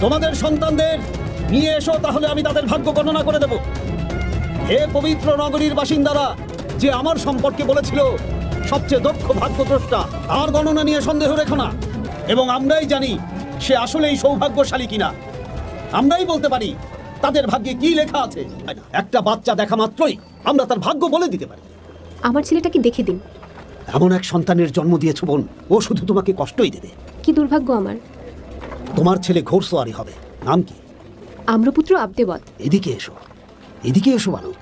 তোমাদের সন্তানদের নিয়ে এসো তাহলে আমি তাদের ভাগ্য গণনা করে দেব। হে পবিত্র নগরীর বাসিন্দারা যে আমার সম্পর্কে বলেছিল সবচেয়ে দক্ষ ভাগ্যদ্রষ্টা আর গণনা নিয়ে সন্দেহ রেখো না। এবং আমরাই জানি সে আসলেই সৌভাগ্যশালী কিনা। আমরাই বলতে পারি তাদের ভাগ্যে কি লেখা আছে। একটা বাচ্চা দেখা মাত্রই আমরা তার ভাগ্য বলে দিতে পারি। আমার ছেলেটাকে দেখে দিন। এমন এক সন্তানের জন্ম দিয়েছ বোন ও শুধু তোমাকে কষ্টই দেবে। কি দুর্ভাগ্য আমার। তোমার ছেলে ঘোড়সওয়ারি হবে। নাম কি? আম্রপুত্র আব্দেবত এদিকে এসো। এদিকে এসো বালক।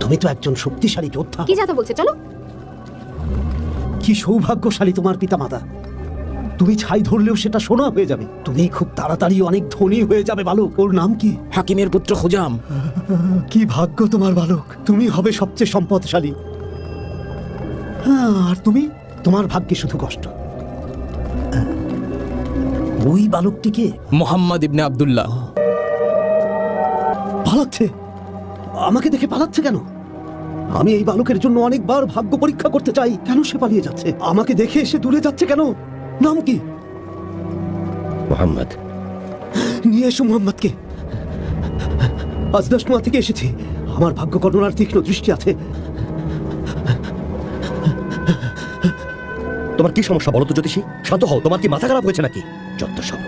তুমি তো একজন শক্তিশালী যোদ্ধা। কি যাতা বলছে? চলো। কি সৌভাগ্যশালী তোমার পিতামাতা। তুমি ছাই ধরলেও সেটা সোনা হয়ে যাবে। তুমি খুব তাড়াতাড়ি অনেক ধনী হয়ে যাবে বালক। ওর নাম কি? হাকিমের পুত্র খুজাম। কি ভাগ্য তোমার বালক। তুমি হবে সবচেয়ে সম্পদশালী। হ্যাঁ, আর তুমি? তোমার ভাগ্যে শুধু কষ্ট। ওই বালকটিকে মোহাম্মদ ইবনে আবদুল্লাহ। পালাচ্ছে? আমাকে দেখে পালাচ্ছে কেন? আমি এই বালকের জন্য অনেকবার ভাগ্য পরীক্ষা করতে চাই। কেন সে পালিয়ে যাচ্ছে? আমাকে দেখে সে দূরে যাচ্ছে কেন? নাম কি? মোহাম্মদ। নিয়ে এসো মোহাম্মদকে। আজ দশমা থেকে এসেছি। আমার ভাগ্য গণনার তীক্ষ্ণ দৃষ্টি আছে। তোমার কি সমস্যা বলো তো জ্যোতিষী? শান্ত হও তোমার কি মাথা খারাপ হয়েছে নাকি? যত সব।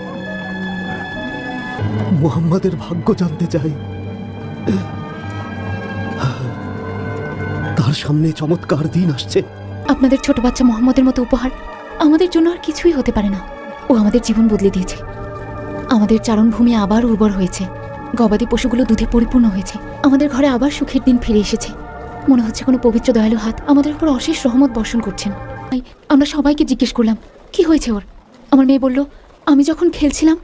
মোহাম্মদের ভাগ্য জানতে চাই। তার সামনে চমৎকার দিন আসছে। আপনাদের ছোট বাচ্চা মোহাম্মদের মতো উপহার। আমাদের জন্য আর কিছুই হতে পারে না। ও আমাদের জীবন বদলে দিয়েছে। আমাদের চারণভূমি আবার উর্বর হয়েছে। গবাদি পশুগুলো দুধে পরিপূর্ণ হয়েছে। আমাদের ঘরে আবার সুখের দিন ফিরে এসেছে। মনে হচ্ছে কোনো পবিত্র দয়ালু হাত আমাদের উপর অশেষ রহমত বর্ষণ করছেন। তাই আমরা সবাইকে জিজ্ঞেস করলাম, কি হয়েছে ওর? আমার মেয়ে বলল, আমি যখন খেলছিলাম,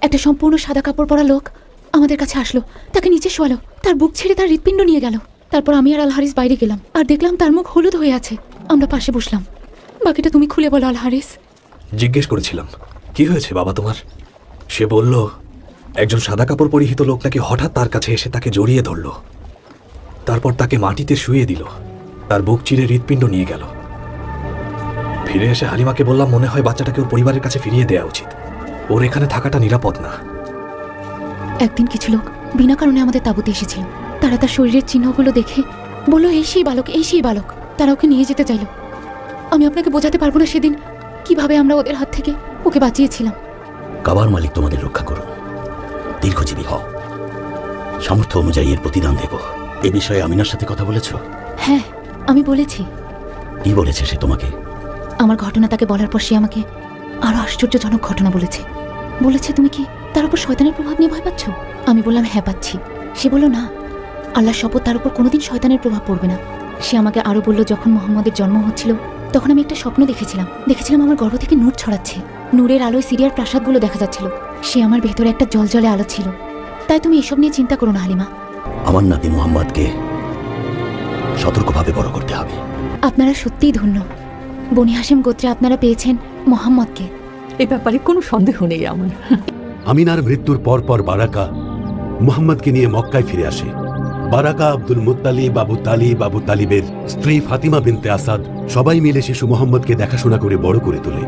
একটা সম্পূর্ণ সাদা কাপড় পরা লোক আমাদের কাছে আসলো। তাকে নিচে শোয়ালো। তার বুক ছেড়ে তার হৃৎপিণ্ড নিয়ে গেল। তারপর আমি আর আলহারিস বাইরে গেলাম। আর দেখলাম তার মুখ হলুদ হয়ে আছে। আমরা পাশে বসলাম। বাকিটা তুমি খুলে বলো আল হারিস জিজ্ঞেস করেছিলাম কি হয়েছে বাবা তোমার? সে বলল একজন সাদা কাপড় পরিহিত লোক নাকি হঠাৎ তার কাছে এসে তাকে জড়িয়ে ধরল। তারপর তাকে মাটিতে শুয়ে দিল। তার বুক চিরে হৃৎপিণ্ড নিয়ে গেল। ফিরে এসে হালিমাকে বললাম মনে হয় বাচ্চাটাকে ওর পরিবারের কাছে ফিরিয়ে দেওয়া উচিত। ওর এখানে থাকাটা নিরাপদ না। একদিন কিছু লোক বিনা কারণে আমাদের তাঁবুতে এসেছিল। তারা তার শরীরের চিহ্নগুলো দেখে বলল এই সেই বালক এই সেই বালক। তারা ওকে নিয়ে যেতে চাইল। আমি আপনাকে বোঝাতে পারব না সেদিন কীভাবে আমরা ওদের হাত থেকে ওকে বাঁচিয়েছিলাম। কাবার মালিক তোমাদের রক্ষা করুন। দীর্ঘজীবী হও। সামর্থ্য অনুযায়ী এর প্রতিদান দেব। এ বিষয়ে আমিনার সাথে কথা বলেছ? হ্যাঁ আমি বলেছি। কি বলেছে সে তোমাকে? আমার ঘটনা তাকে বলার পর সে আমাকে আরও আশ্চর্যজনক ঘটনা বলেছে। বলেছে তুমি কি তার উপর শয়তানের প্রভাব নিয়ে ভয় পাচ্ছ? আমি বললাম হ্যাঁ পাচ্ছি। সে বলল না। আল্লাহ শপথ তার উপর কোনোদিন শয়তানের প্রভাব পড়বে না। সে আমাকে আরও বলল যখন মোহাম্মদের জন্ম হচ্ছিল তখন আমি একটা স্বপ্ন দেখেছিলাম। দেখেছিলাম আমার গর্ভ থেকে নূর ছড়াচ্ছে। নূরের আলোয় সিরিয়ার প্রাসাদগুলো দেখা যাচ্ছিল। সে আমার ভেতরে একটা জলজলে আলো ছিল। তাই তুমি এসব নিয়ে চিন্তা করো না হালিমা। আমার নাতি মোহাম্মদকে সতর্কভাবে বড় করতে হবে। আপনারা সত্যিই ধন্য। বনি হাসিম গোত্রে আপনারা পেয়েছেন মোহাম্মদকে। এ ব্যাপারে কোনো সন্দেহ নেই আমার। আমিনার মৃত্যুর পর পর বারাকা মুহাম্মদকে নিয়ে মক্কায় ফিরে আসে। Baraka Abdul Muttalib Abu Talib Abu তালিবের স্ত্রী ফাতিমা বিনতে আসাদ সবাই মিলে শিশু মোহাম্মদকে দেখাশোনা করে বড় করে তোলে।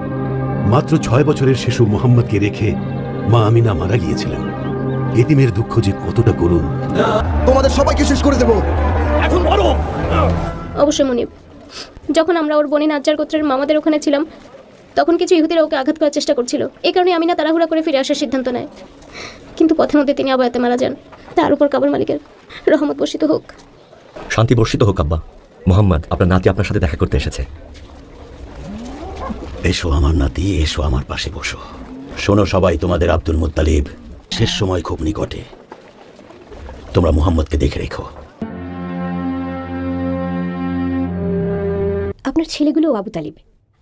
মাত্র ছয় বছরের শিশু মোহাম্মদকে রেখে মা আমিনা মারা গিয়েছিলেন। এতিমের দুঃখ যে কতটা করুন তোমাদের সবাইকে শেষ করে দেব। এখন বলো অবশ্যই মনিব যখন আমরা ওর বনি নাজ্জার গোত্রের মামাদের ওখানে ছিলাম তখন কিছু ইহুদিরা ওকে আঘাত করার চেষ্টা করছিল। এই কারণে আমি না তাড়াহুড়া করে ফিরে আসার সিদ্ধান্ত নেয়। কিন্তু পথে মধ্যে তিনি আবায়াতে মারা যান। তার উপর কাবর মালিকের রহমত বর্ষিত হোক। শান্তি বর্ষিত হোক আব্বা। মোহাম্মদ আপনার নাতি আপনার সাথে দেখা করতে এসেছে। এসো আমার নাতি এসো আমার পাশে বসো। শোনো সবাই তোমাদের আব্দুল মুত্তালিব শেষ সময় খুব নিকটে। তোমরা মুহাম্মদকে দেখে রেখো। আপনার ছেলেগুলো আবু তালিব।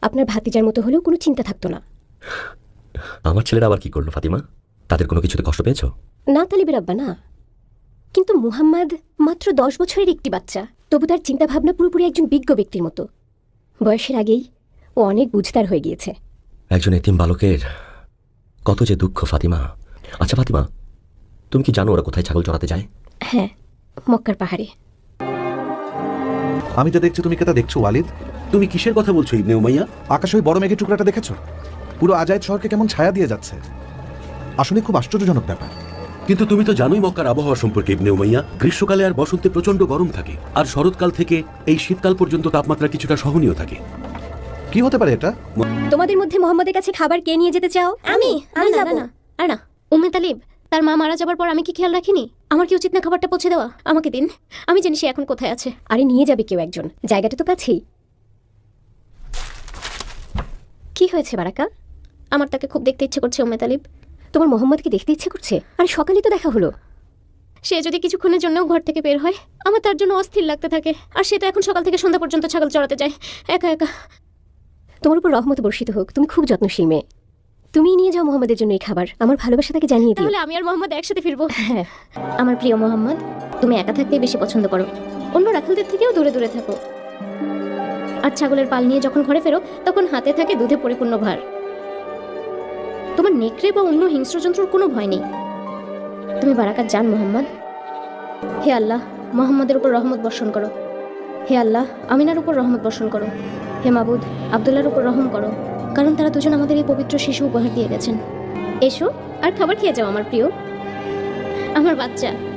আপনার ভাতিজার মতো হলেও কোনো চিন্তা থাকতো না। আমার ছেলেরা আবার কি করল ফাতিমা? তাদের কোনো কিছুতে কষ্ট পেয়েছ? না তালিবের আব্বা না। কিন্তু মুহাম্মদ মাত্র দশ বছরের একটি বাচ্চা। তবু তার চিন্তাভাবনা পুরোপুরি একজন বিজ্ঞ ব্যক্তির মতো। বয়সের আগেই ও অনেক বুঝতার হয়ে গিয়েছে। একজন এতিম বালকের কত যে দুঃখ ফাতিমা। আচ্ছা ফাতিমা তুমি কি জানো ওরা কোথায় ছাগল চড়াতে যায়? হ্যাঁ মক্কার পাহাড়ে। আমি যা দেখছি তুমি কেটা দেখছ ওয়ালিদ? তুমি কিসের কথা বলছো ইবনে উমাইয়া? আকাশে ওই বড় মেঘের টুকরাটা দেখেছ? পুরো আজাইদ শহরকে কেমন ছায়া দিয়ে যাচ্ছে। আসলে খুব আশ্চর্যজনক ব্যাপার। কিন্তু তুমি তো জানোই মক্কার আবহাওয়া সম্পর্কে ইবনে উমাইয়া। গ্রীষ্মকালে আর বসন্তে প্রচণ্ড গরম থাকে আর শরৎকাল থেকে এই শীতকাল পর্যন্ত তাপমাত্রা কিছুটা সহনীয় থাকে। কি হতে পারে এটা? তোমাদের মধ্যে মোহাম্মদের কাছে খাবার কে নিয়ে যেতে চাও? আমি? আমি? যাব। না আর না উম্মে তালিব তার মা মারা যাবার পর আমি কি খেয়াল রাখিনি? আমার কি উচিত না খাবারটা পৌঁছে দেওয়া? আমাকে দিন। আমি জানি সে এখন কোথায় আছে। আরে নিয়ে যাবে কেউ একজন। জায়গাটা তো কাছেই। কি হয়েছে বারাকা? আমার তাকে খুব দেখতে ইচ্ছে করছে উম্মে তালিব। তোমার মোহাম্মদকে দেখতে ইচ্ছে করছে? আর সকালেই তো দেখা হলো। সে যদি কিছুক্ষণের জন্যও ঘর থেকে বের হয় আমার তার জন্য অস্থির লাগতে থাকে। আর সে তো এখন সকাল থেকে সন্ধ্যা পর্যন্ত ছাগল চড়াতে যায়। একা একা। তোমার উপর রহমত বর্ষিত হোক তুমি খুব যত্নশীল মেয়ে। তুমিই নিয়ে যাও মোহাম্মদের জন্য এই খাবার আমার ভালোবাসা তাকে জানিয়ে দিও। তাহলে আমি আর মোহাম্মদ একসাথে ফিরবো। হ্যাঁ। আমার প্রিয় মোহাম্মদ তুমি একা থাকতে বেশি পছন্দ করো। অন্য রাখালদের থেকেও দূরে দূরে থাকো। আর ছাগলের পাল নিয়ে যখন ঘরে ফেরো তখন হাতে থাকে দুধে পরিপূর্ণ ভার। তোমার নেকড়ে বা অন্য হিংস্র যন্ত্রর কোনো ভয় নেই। তুমি বারাকাত যান মোহাম্মদ। হে আল্লাহ, মোহাম্মদের উপর রহমত বর্ষণ করো। হে আল্লাহ, আমিনার উপর রহমত বর্ষণ করো। হে মাবুদ আবদুল্লার উপর রহম করো। কারণ তারা দুজন আমাদের এই পবিত্র শিশু উপহার দিয়ে গেছেন। এসো আর খাবার খেয়ে যাও, আমার প্রিয়। আমার বাচ্চা।